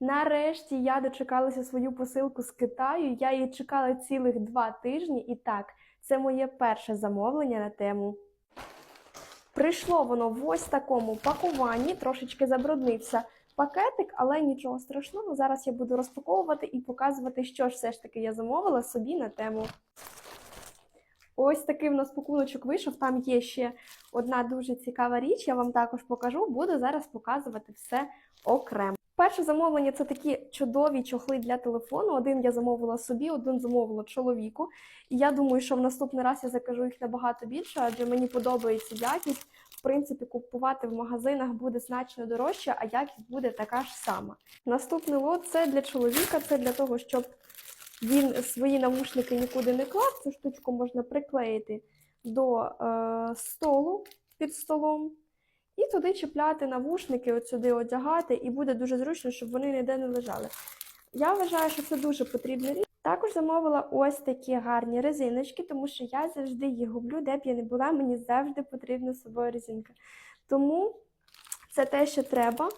Нарешті я дочекалася свою посилку з Китаю. Я її чекала цілих два тижні, і так, це моє перше замовлення на тему. Прийшло воно в ось такому пакуванні, трошечки забруднився пакетик, але нічого страшного. Зараз я буду розпаковувати і показувати, що ж все ж таки я замовила собі на тему. Ось такий в нас пакуночок вийшов. Там є ще одна дуже цікава річ, я вам також покажу. Буду зараз показувати все окремо. Перше замовлення це такі чудові чохли для телефону. Один я замовила собі, один замовила чоловіку. І я думаю, що в наступний раз я закажу їх набагато більше, адже мені подобається якість. В принципі, купувати в магазинах буде значно дорожче, а якість буде така ж сама. Наступний лот це для чоловіка, це для того, щоб він свої навушники нікуди не клав. Цю штучку можна приклеїти до е, столу під столом. І туди чіпляти навушники, от сюди одягати, і буде дуже зручно, щоб вони ніде не лежали. Я вважаю, що це дуже потрібна річ. Також замовила ось такі гарні резиночки, тому що я завжди їх гублю, де б я не була, мені завжди потрібна з собою резинка. Тому це те, що треба.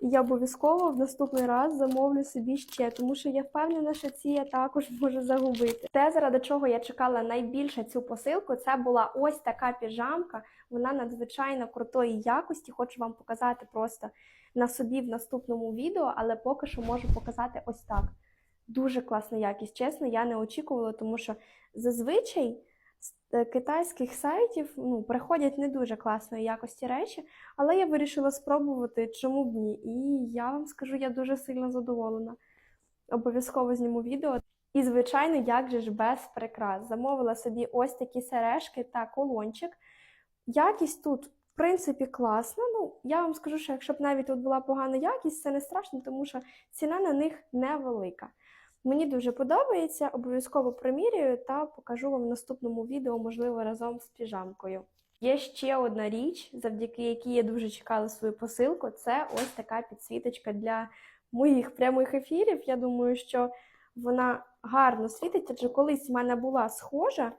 І я обов'язково в наступний раз замовлю собі ще, тому що я впевнена, що ці я також можу загубити. Те, заради чого я чекала найбільше цю посилку, це була ось така піжамка. Вона надзвичайно крутої якості. Хочу вам показати просто на собі в наступному відео, але поки що можу показати ось так. Дуже класна якість. Чесно, я не очікувала, тому що зазвичай китайських сайтів ну, приходять не дуже класної якості речі, але я вирішила спробувати, чому б ні. І я вам скажу, я дуже сильно задоволена. Обов'язково зніму відео. І, звичайно, як же ж без прикрас. Замовила собі ось такі сережки та колончик. Якість тут, в принципі, класна. Ну, я вам скажу, що якщо б навіть тут була погана якість, це не страшно, тому що ціна на них невелика. Мені дуже подобається, обов'язково примірюю та покажу вам в наступному відео, можливо, разом з піжамкою. Є ще одна річ, завдяки якій я дуже чекала свою посилку. Це ось така підсвіточка для моїх прямих ефірів. Я думаю, що вона гарно світить, адже колись в мене була схожа.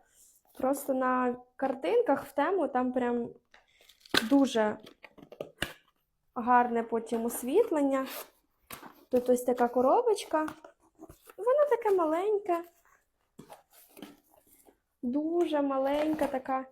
Просто на картинках в тему там прям дуже гарне потім освітлення. Тут ось така коробочка. Вона така маленька, дуже маленька така.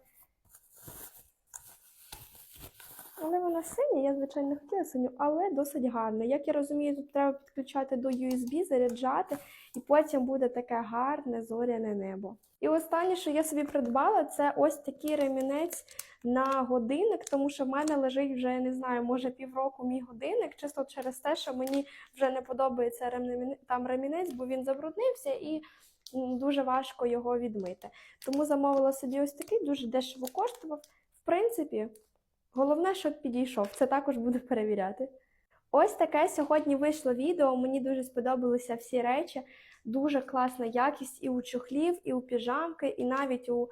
Але вона синя, я, звичайно, не хотіла синю, але досить гарна. Як я розумію, тут треба підключати до USB, заряджати, і потім буде таке гарне зоряне небо. І останнє, що я собі придбала, це ось такий ремінець на годинник, тому що в мене лежить вже, я не знаю, може півроку мій годинник, чисто через те, що мені вже не подобається там ремінець, бо він забруднився і дуже важко його відмити. Тому замовила собі ось такий, дуже дешево коштував. В принципі, головне, щоб підійшов. Це також буду перевіряти. Ось таке сьогодні вийшло відео. Мені дуже сподобалися всі речі. Дуже класна якість і у чохлів, і у піжамки, і навіть у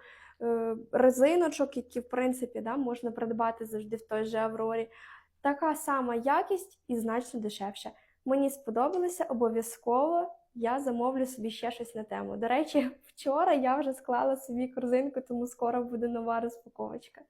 резиночок, які, в принципі, да, можна придбати завжди в той же Аврорі. Така сама якість і значно дешевше. Мені сподобалося обов'язково. Я замовлю собі ще щось на тему. До речі, вчора я вже склала собі корзинку, тому скоро буде нова розпаковочка.